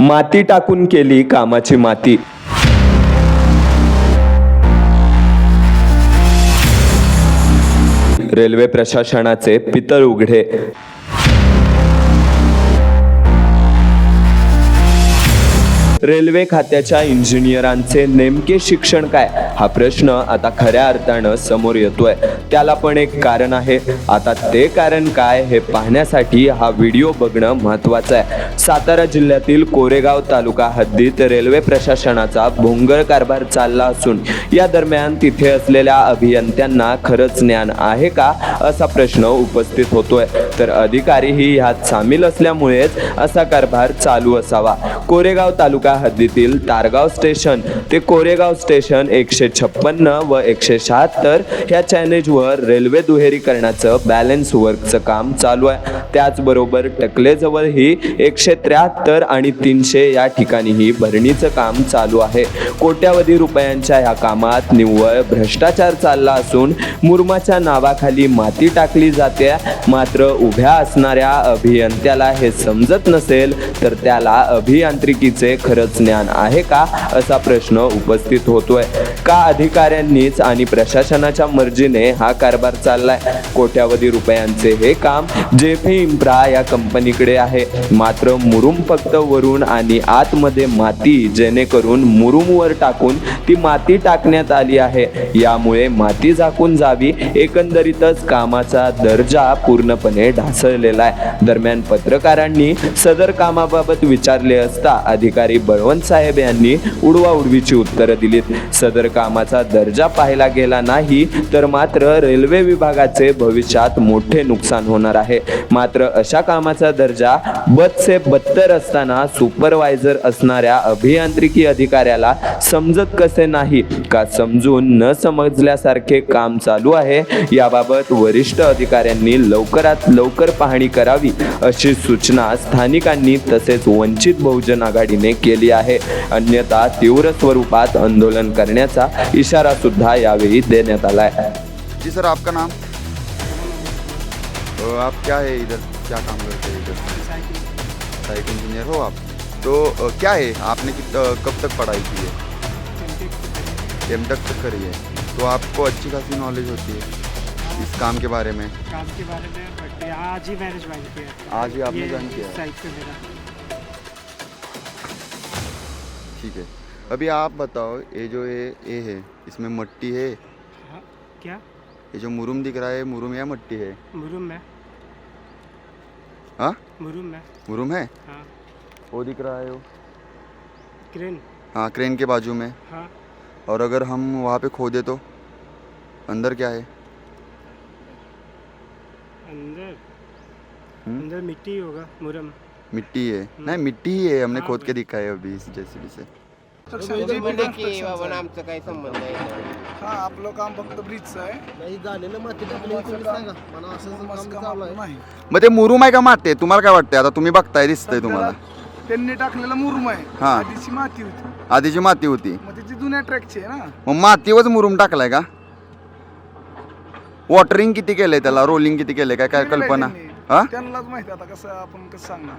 माती टाकून केली कामाची माती. रेल्वे प्रशासनाचे पितळ उघडे. रेल्वे खात्याच्या इंजिनियरांचे नेमके शिक्षण काय? हा प्रश्न आता खऱ्या अर्थानं समोर येतोय. त्याला पण एक कारण आहे. आता ते कारण काय हे पाहण्यासाठी हा व्हिडिओ बघणं महत्वाचं आहे. सातारा जिल्ह्यातील कोरेगाव तालुका हद्दीत रेल्वे प्रशासनाचा भोंगळ कारभार चालला असून या दरम्यान तिथे असलेल्या अभियंत्यांना खरंच ज्ञान आहे का असा प्रश्न उपस्थित होतोय. तर अधिकारीही ह्यात सामील असल्यामुळेच असा कारभार चालू असावा. कोरेगाव तालुका हद्दीतील तारगाव स्टेशन ते कोरेगाव स्टेशन एकशे छप्पन्न व एकशे शहात्तर ह्या चॅनेजवर रेल्वे दुहेरीकरणाचं बॅलन्स वर्कचं काम चालू आहे. त्याचबरोबर टकलेजवळही एकशे त्र्याहत्तर आणि तीनशे या ठिकाणीही भरणीचं काम चालू आहे. कोट्यावधी रुपयांच्या ह्या कामात निव्वळ भ्रष्टाचार चालला असून मुरमाच्या नावाखाली माती टाकली जाते. मात्र उभ्या असणाऱ्या अभियंत्याला हे समजत नसेल तर त्याला अभियांत्रिकीचे खरंच ज्ञान आहे का असा प्रश्न उपस्थित होतोय. का अधिकाऱ्यांनीच आणि प्रशासनाच्या मर्जीने हा कारभार चाललाय? कोट्यावधी रुपयांचे हे काम जेफी इम्प्रा या कंपनीकडे आहे. मात्र मुरुम फक्त वरून आणि आतमध्ये माती जेणेकरून मुरुमवर टाकून ती माती टाकण्यात आली आहे. यामुळे माती झाकून जावी. एकंदरीतच कामाचा दर्जा पूर्णपणे ढासळलेला आहे. दरम्यान पत्रकारांनी सदर कामाबाबत विचारले असता अधिकारी बळवंत साहेब यांनी उडवाउडवीची उत्तरं दिलीत. सदर कामाचा दर्जा पाहिला गेला नाही तर मात्र रेल्वे विभागाचे भविष्यात मोठे नुकसान होणार आहे. मात्र मात्र अशा कामाचा दर्जा बदसे बत्तर असताना सुपरवायझर असणाऱ्या अभियांत्रिकी अधिकाऱ्याला समजत कसे नाही का समजून न समजल्यासारखे काम चालू आहे याबाबत वरिष्ठ अधिकाऱ्यांनी लवकरात लवकर पाहणी करावी अशी सूचना स्थानिकांनी तसेच वंचित बहुजन आघाडीने केली आहे. अन्यथा तीव्र स्वरूपात आंदोलन करण्याचा इशारा सुद्धा यावेळी देण्यात आलाय. जी सर आपका नाम? तो आप क्या है इधर? क्या काम करते हैं इधर? साइट इंजीनियर हो आप? तो क्या है? आपने कित कब तक पढ़ाई की है? टेम तक तक करी है। तो आपको अच्छी खासी नॉलेज होती है इस काम के बारे में? काम के बारे में आज ही मैंने ज्वाइन किया आज ही आपने ज्वाइन किया है? ठीक है। अभी आप बताओ ये जो ये ये है इसमें मट्टी है? हाँ क्या? ये जो मुरुम दिख रहा है मुरुम या मट्टी है? मुरुम में हाँ? मुरुम है। मुरुम है? हाँ। वो दिख रहा है वो। क्रेन। हाँ क्रेन के बाजू में। हाँ। और अगर हम वहाँ पे खोदे तो? अंदर क्या है? अंदर। हुँ? अंदर मिट्टी ही होगा मुरम। मिट्टी है। नहीं मिट्टी ही है हमने हाँ, खोद के दिखा है अभी इस जेसीबी से। की बाबा आमचं काही संबंध आहे हा आपलं काम फक्त ब्रिजचं आहे. नाही झालेलं माती टाकली तुम्ही सांगा. मला असं असं मस्त काम काम चालू आपलं आहे. नाही. मग ते मुरुम आहे का माती आहे? तुम्हाला काय वाटतंय? आता तुम्ही बघताय दिसतंय तुम्हाला. त्याला त्यांनी टाकलेलं मुरुम आहे. हा. आधीची माती होती. आधीची माती होती. मग त्याची जुन्या ट्रॅकची आहे ना. मग मातीवरच मुरुम टाकलाय का? वॉटरिंग किती केलंय त्याला? रोलिंग किती केलंय? काय काय कल्पना. हा? त्यांनाच माहिती आता कसं आपण कसं सांगणार.